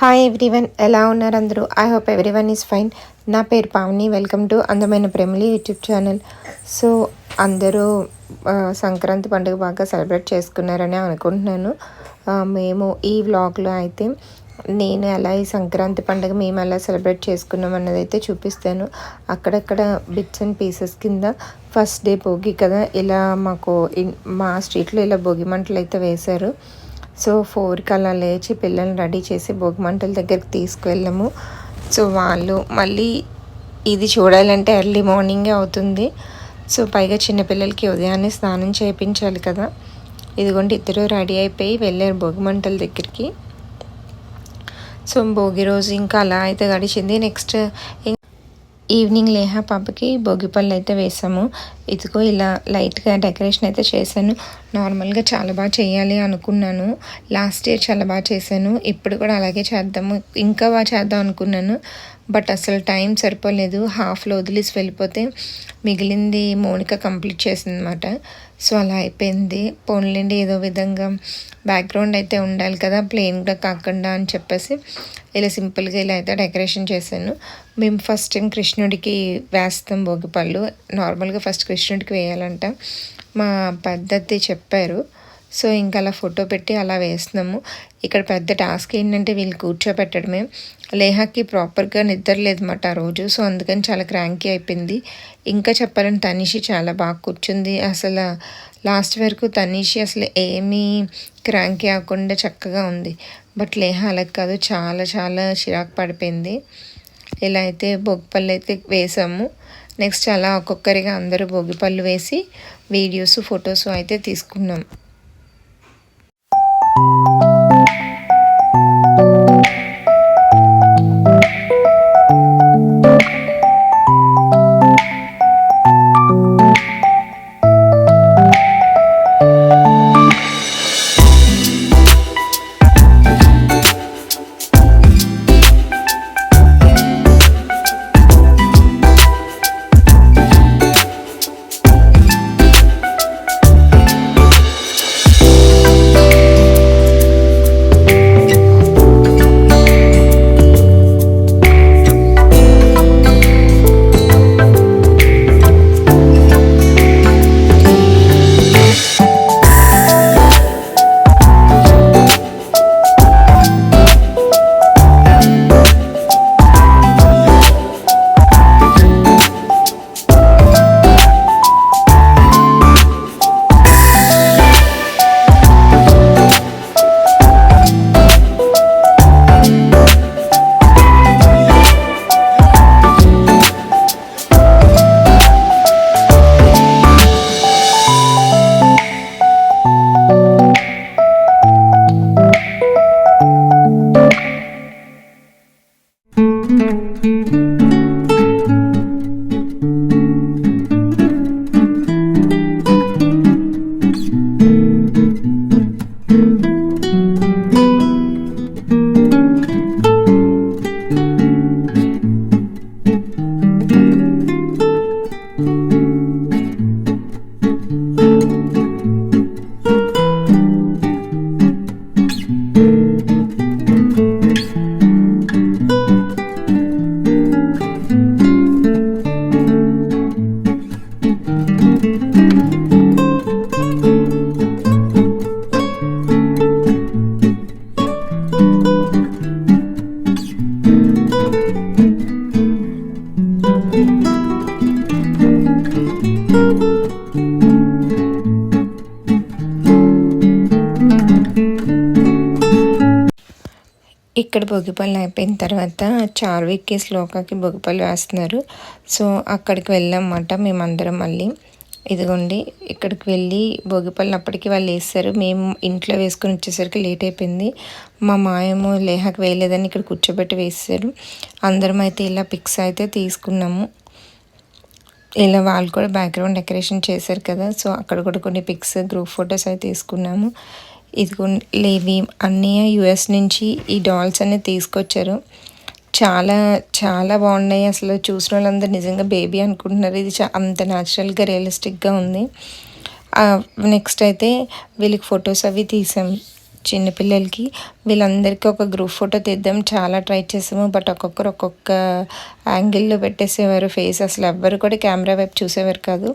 Hi everyone ఎలా ఉన్నారు అందరూ? I hope everyone is fine నా పేరు పావని. వెల్కమ్ టు అందమైన ప్రేమలి యూట్యూబ్ ఛానల్ సో అందరూ సంక్రాంతి పండుగ బాగా సెలబ్రేట్ చేసుకున్నారని అనుకుంటున్నాను. మేము ఈ వ్లాగ్లో అయితే నేను ఎలా ఈ సంక్రాంతి పండుగ మేము ఎలా సెలబ్రేట్ చేసుకున్నాం అన్నది అయితే చూపిస్తాను. అక్కడక్కడ బిట్స్ అండ్ పీసెస్ కింద ఫస్ట్ డే భోగి కదా ఇలా మాకు మా స్ట్రీట్లో ఇలా భోగి మంటలు అయితే వేశారు. సో ఫోర్కి అలా లేచి పిల్లల్ని రెడీ చేసి భోగిమంటల దగ్గరికి తీసుకువెళ్ళాము సో వాళ్ళు మళ్ళీ ఇది చూడాలంటే ఎర్లీ మార్నింగే అవుతుంది. సో పైగా చిన్నపిల్లలకి ఉదయాన్నే స్నానం చేయించాలి కదా. ఇదిగోండి ఇద్దరు రెడీ అయిపోయి వెళ్ళారు భోగిమంటల దగ్గరికి. సో భోగి రోజు ఇంకా అలా అయితే గడిచింది. నెక్స్ట్ ఈవినింగ్ లేహా పాపకి భోగిపళ్ళు అయితే వేసాము. ఇదిగో ఇలా లైట్గా డెకరేషన్ అయితే చేశాను. నార్మల్గా చాలా బాగా చేయాలి అనుకున్నాను. లాస్ట్ ఇయర్ చాలా బాగా చేశాను. ఇప్పుడు కూడా అలాగే చేద్దాము. ఇంకా బాగా చేద్దాం అనుకున్నాను. బట్ అసలు టైం సరిపోలేదు. హాఫ్లో వదిలేసి వెళ్ళిపోతే మిగిలింది మౌనిక కంప్లీట్ చేసింది అనమాట సో అలా అయిపోయింది. పోన్లేండి ఏదో విధంగా బ్యాక్గ్రౌండ్ అయితే ఉండాలి కదా ప్లెయిన్గా కాకుండా అని చెప్పేసి ఇలా సింపుల్గా ఇలా అయితే డెకరేషన్ చేశాను. మేము ఫస్ట్ టైం కృష్ణుడికి వేస్తాం భోగిపళ్ళు నార్మల్గా ఫస్ట్ కృష్ణుడికి వేయాలంట. మా పద్ధతి చెప్పారు. సో ఇంకా అలా ఫోటో పెట్టి అలా వేస్తున్నాము. ఇక్కడ పెద్ద టాస్క్ ఏంటంటే వీళ్ళు కూర్చోబెట్టడమే. లేహాకి ప్రాపర్గా నిద్ర లేదన్నమాట ఆ రోజు. సో అందుకని చాలా క్రాంకీ అయిపోయింది. ఇంకా చెప్పాలంటే తనిషి చాలా బాగా కూర్చుంది. అసలు లాస్ట్ వరకు తనిషి అసలు ఏమీ క్రాంకీ అవ్వకుండా చక్కగా ఉంది. బట్ లేహ అలా కాదు చాలా చాలా చిరాకు పడిపోయింది. ఇలా అయితే భోగిపళ్ళు అయితే వేసాము. నెక్స్ట్ అలా ఒక్కొక్కరిగా అందరూ భోగిపళ్ళు వేసి వీడియోస్ ఫొటోస్ అయితే తీసుకున్నాం. thank you ఇక్కడ భోగిపళ్ళు అయిపోయిన తర్వాత చార్విక్కి శ్లోకాకి భోగిపళ్ళు వేస్తున్నారు. సో అక్కడికి వెళ్ళామన్నమాట మేమందరం మళ్ళీ. ఇదిగోండి ఇక్కడికి వెళ్ళి భోగిపళ్ళు అప్పటికి వాళ్ళు వేస్తారు. మేము ఇంట్లో వేసుకొని వచ్చేసరికి లేట్ అయిపోయింది. మా మాయము లేహకు వేయలేదని ఇక్కడ కూర్చోబెట్టి వేస్తారు. అందరం అయితే ఇలా పిక్స్ అయితే తీసుకున్నాము. ఇలా వాళ్ళు కూడా బ్యాక్గ్రౌండ్ డెకరేషన్ చేశారు కదా. సో అక్కడ కూడా కొన్ని పిక్స్ గ్రూప్ ఫొటోస్ అయితే తీసుకున్నాము. ఇదిగో ఇవి అన్నీ యుఎస్ నుంచి ఈ డాల్స్ అనేది తీసుకొచ్చారు. చాలా చాలా బాగున్నాయి. అసలు చూసిన వాళ్ళందరూ నిజంగా బేబీ అనుకుంటున్నారు. ఇది చా అంత న్యాచురల్గా రియలిస్టిక్గా ఉంది. నెక్స్ట్ అయితే వీళ్ళకి ఫొటోస్ అవి తీసాం చిన్నపిల్లలకి. వీళ్ళందరికీ ఒక గ్రూప్ ఫోటో తీద్దాం. చాలా ట్రై చేసాము. బట్ ఒక్కొక్కరు ఒక్కొక్క యాంగిల్లో పెట్టేసేవారు. ఫేస్ అసలు ఎవ్వరు కూడా కెమెరా వైపు చూసేవారు కాదు.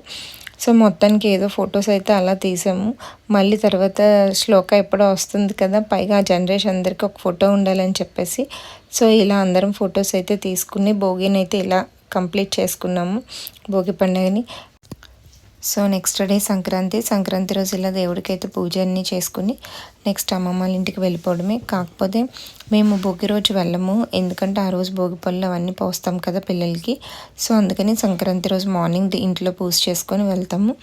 సో మొత్తానికి ఏదో ఫొటోస్ అయితే అలా తీసాము. మళ్ళీ తర్వాత శ్లోక ఎప్పుడో వస్తుంది కదా పైగా ఆ జనరేషన్ అందరికీ ఒక ఫోటో ఉండాలని చెప్పేసి. సో ఇలా అందరం ఫొటోస్ అయితే తీసుకుని భోగిని అయితే ఇలా కంప్లీట్ చేసుకున్నాము. భోగి పండుగని. So next day Sankranti Sankranti రోజు ఇలా దేవుడికి అయితే పూజ అన్నీ చేసుకుని నెక్స్ట్ అమ్మమ్మ వాళ్ళ ఇంటికి వెళ్ళిపోవడమే. కాకపోతే మేము భోగి రోజు వెళ్ళము. ఎందుకంటే ఆ రోజు భోగి పళ్ళు అవన్నీ పోస్తాం కదా పిల్లలకి. సో అందుకని సంక్రాంతి రోజు మార్నింగ్ ఇంట్లో పూజ చేసుకొని వెళ్తాము.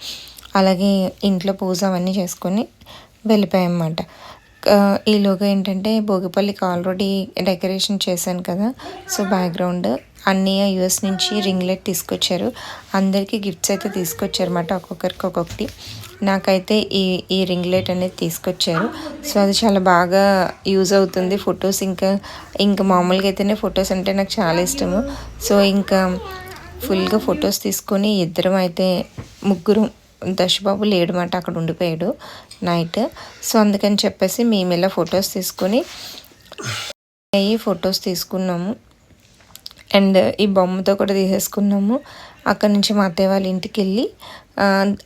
అలాగే ఇంట్లో పూజ అవన్నీ చేసుకొని వెళ్ళిపోయామన్నమాట. ఈలోగా ఏంటంటే భోగిపల్లికి ఆల్రెడీ డెకరేషన్ చేశాను కదా. సో బ్యాక్గ్రౌండ్ అన్నయ్య యూఎస్ నుంచి రింగ్లెట్ తీసుకొచ్చారు. అందరికీ గిఫ్ట్స్ అయితే తీసుకొచ్చారు అన్నమాట ఒక్కొక్కరికి ఒక్కొక్కటి. నాకైతే ఈ ఈ రింగ్లెట్ అనేది తీసుకొచ్చారు. సో అది చాలా బాగా యూజ్ అవుతుంది ఫొటోస్. ఇంకా ఇంకా మామూలుగా అయితేనే ఫొటోస్ అంటే నాకు చాలా ఇష్టము. సో ఇంకా ఫుల్గా ఫొటోస్ తీసుకొని ఇద్దరం అయితే ముగ్గురు దశబాబు లేడు మాట అక్కడ ఉండిపోయాడు నైట్. సో అందుకని చెప్పేసి మేము ఇలా ఫొటోస్ తీసుకొని అయ్యి ఫొటోస్ తీసుకున్నాము. అండ్ ఈ బొమ్మతో కూడా తీసేసుకున్నాము. అక్కడ నుంచి మా అత్తయ్య వాళ్ళ ఇంటికి వెళ్ళి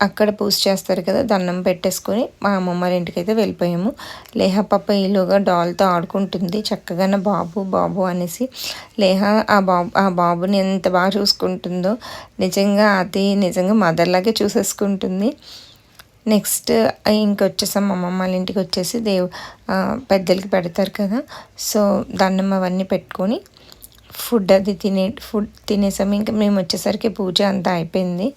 అక్కడ పూజ చేస్తారు కదా దండం పెట్టేసుకొని మా అమ్మమ్మ వాళ్ళ ఇంటికి అయితే వెళ్ళిపోయాము. లేహ పాప ఈలోగా డాల్తో ఆడుకుంటుంది చక్కగా బాబు బాబు అనేసి. లేహ ఆ బాబు ఆ బాబుని ఎంత బాగా చూసుకుంటుందో నిజంగా అది నిజంగా మదర్లాగే చూసేసుకుంటుంది. నెక్స్ట్ ఇంకొచ్చేసాం మా అమ్మమ్మ వాళ్ళ ఇంటికి వచ్చేసి దేవు పెద్దలకి పెడతారు కదా. సో దండం అవన్నీ పెట్టుకొని ఫుడ్ అది తినే ఫుడ్ తినేసాము. ఇంకా మేము వచ్చేసరికి పూజ అంతా అయిపోయింది.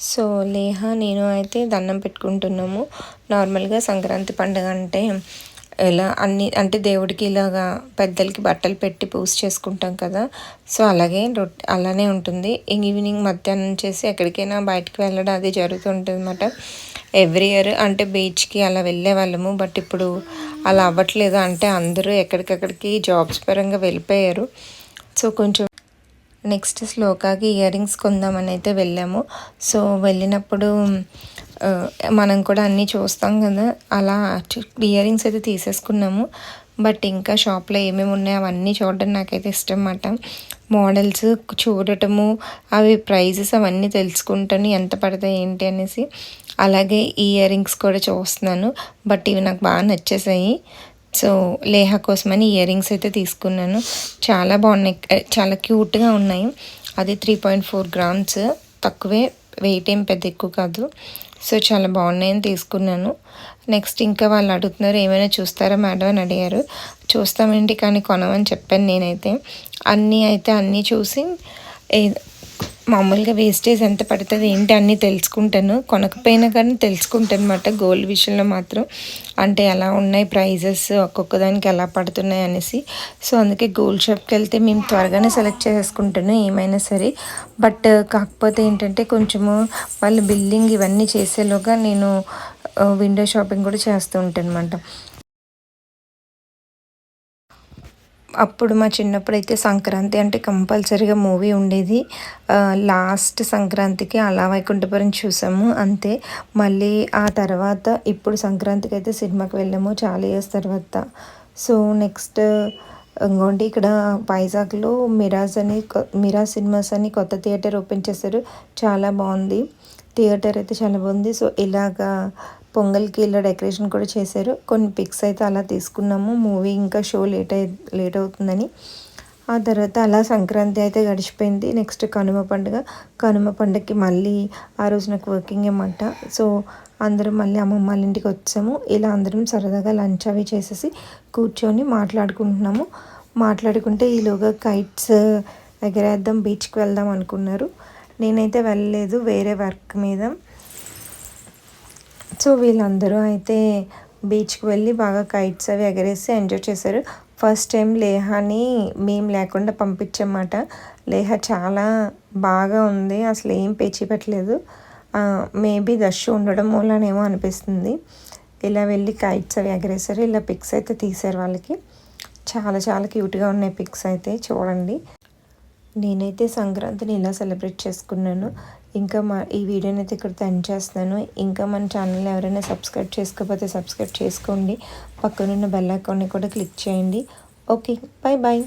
సో లేహ నేను అయితే దండం పెట్టుకుంటున్నాము. నార్మల్గా సంక్రాంతి పండుగ అంటే ఎలా అన్ని అంటే దేవుడికి ఇలాగా పెద్దలకి బట్టలు పెట్టి పూజ చేసుకుంటాం కదా. సో అలాగే రొట్టె అలానే ఉంటుంది. ఈవినింగ్ మధ్యాహ్నం చేసి ఎక్కడికైనా బయటకు వెళ్ళడం అది జరుగుతుంటుంది అనమాట ఎవ్రీ ఇయర్ అంటే బీచ్కి అలా వెళ్ళే వాళ్ళము. బట్ ఇప్పుడు అలా అవ్వట్లేదు. అంటే అందరూ ఎక్కడికక్కడికి జాబ్స్ పరంగా వెళ్ళిపోయారు. సో కొంచెం నెక్స్ట్ శ్లోకాకి ఇయర్ రింగ్స్ కొందామని అయితే వెళ్ళాము. సో వెళ్ళినప్పుడు మనం కూడా అన్నీ చూస్తాం కదా అలా ఇయర్ రింగ్స్ అయితే తీసేసుకున్నాము. బట్ ఇంకా షాప్లో ఏమేమి ఉన్నాయో అవన్నీ చూడడం నాకైతే ఇష్టం అన్నమాట మోడల్స్ చూడటము అవి ప్రైజెస్ అవన్నీ తెలుసుకుంటాను ఎంత పడతాయి ఏంటి అనేసి. అలాగే ఇయర్ రింగ్స్ కూడా చూస్తున్నాను. బట్ ఇవి నాకు బాగా నచ్చేసాయి. సో లేహ కోసమని ఇయర్ రింగ్స్ అయితే తీసుకున్నాను. చాలా బాగున్నాయి. చాలా క్యూట్గా ఉన్నాయి. అది త్రీ పాయింట్ ఫోర్ గ్రామ్స్. తక్కువే వెయిట్ ఏం పెద్ద ఎక్కువ కాదు. సో చాలా బాగున్నాయని తీసుకున్నాను. నెక్స్ట్ ఇంకా వాళ్ళు అడుగుతున్నారు ఏమైనా చూస్తారా మేడం? అని అడిగారు. చూస్తామేంటి కానీ కొనమని చెప్పాను నేనైతే. అన్నీ అయితే అన్నీ చూసి మామూలుగా వేస్టేజ్ ఎంత పడుతుంది ఏంటి అన్నీ తెలుసుకుంటాను. కొనకపోయినా కానీ తెలుసుకుంటాను అనమాట గోల్డ్ విషయంలో మాత్రం. అంటే ఎలా ఉన్నాయి ప్రైజెస్ ఒక్కొక్క దానికి ఎలా పడుతున్నాయి అనేసి. సో అందుకే గోల్డ్ షాప్కి వెళ్తే మేము త్వరగానే సెలెక్ట్ చేసుకుంటాను ఏమైనా సరే. బట్ కాకపోతే ఏంటంటే కొంచెము వాళ్ళు బిల్డింగ్ ఇవన్నీ చేసేలోగా నేను uh, విండో షాపింగ్ కూడా చేస్తూ ఉంటాను అనమాట అప్పుడు మా చిన్నప్పుడు అయితే సంక్రాంతి అంటే కంపల్సరీగా మూవీ ఉండేది. లాస్ట్ సంక్రాంతికి అలా వైకుంఠపురం చూసాము అంతే. మళ్ళీ ఆ తర్వాత ఇప్పుడు సంక్రాంతికి అయితే సినిమాకి వెళ్ళాము చాలా ఇయర్స్ తర్వాత. సో నెక్స్ట్ ఇంకోటి ఇక్కడ వైజాగ్లో మిరాజ్ అని మిరాజ్ సినిమాస్ అని కొత్త థియేటర్ ఓపెన్ చేశారు. చాలా బాగుంది. థియేటర్ అయితే చాలా బాగుంది. సో ఇలాగా పొంగల్కి ఇలా డెకరేషన్ కూడా చేశారు. కొన్ని పిక్స్ అయితే అలా తీసుకున్నాము. మూవీ ఇంకా షో లేట్ అయి లేట్ అవుతుందని. ఆ తర్వాత అలా సంక్రాంతి అయితే గడిచిపోయింది. నెక్స్ట్ కనుమ పండుగ. కనుమ పండుగకి మళ్ళీ ఆ రోజు నాకు వర్కింగ్ ఏమంట సో అందరం మళ్ళీ అమ్మమ్మ వాళ్ళ ఇంటికి వచ్చాము. ఇలా అందరం సరదాగా లంచ్ అవి చేసేసి కూర్చొని మాట్లాడుకుంటున్నాము. మాట్లాడుకుంటే ఈలోగా కైట్స్ ఎగరేద్దాం బీచ్కి వెళ్దాం అనుకున్నారు. నేనైతే వెళ్ళలేదు. వేరే వర్క్ మీద. సో వీళ్ళందరూ అయితే బీచ్కి వెళ్ళి బాగా కైట్స్ అవి ఎగరేసి ఎంజాయ్ చేశారు. ఫస్ట్ టైం లేహాని మేము లేకుండా పంపించమాట. లేహ చాలా బాగా ఉంది. అసలు ఏం పేచి పెట్టలేదు. మేబీ దశ ఉండడం మూలనేమో అనిపిస్తుంది. ఇలా వెళ్ళి కైట్స్ అవి ఎగరేసారు ఇలా పిక్స్ అయితే తీశారు వాళ్ళకి. చాలా చాలా క్యూట్గా ఉన్నాయి పిక్స్ అయితే చూడండి. నేనైతే సంక్రాంతిని ఇలా సెలబ్రేట్ చేసుకున్నాను. ఇంకా మా ఈ వీడియోని అయితే ఇక్కడ ఎండ్ చేస్తున్నాను. ఇంకా మన ఛానల్ ఎవరైనా సబ్స్క్రైబ్ చేసుకోకపోతే సబ్స్క్రైబ్ చేసుకోండి. పక్కనున్న బెల్ ఐకాన్ని కూడా క్లిక్ చేయండి. Okay bye bye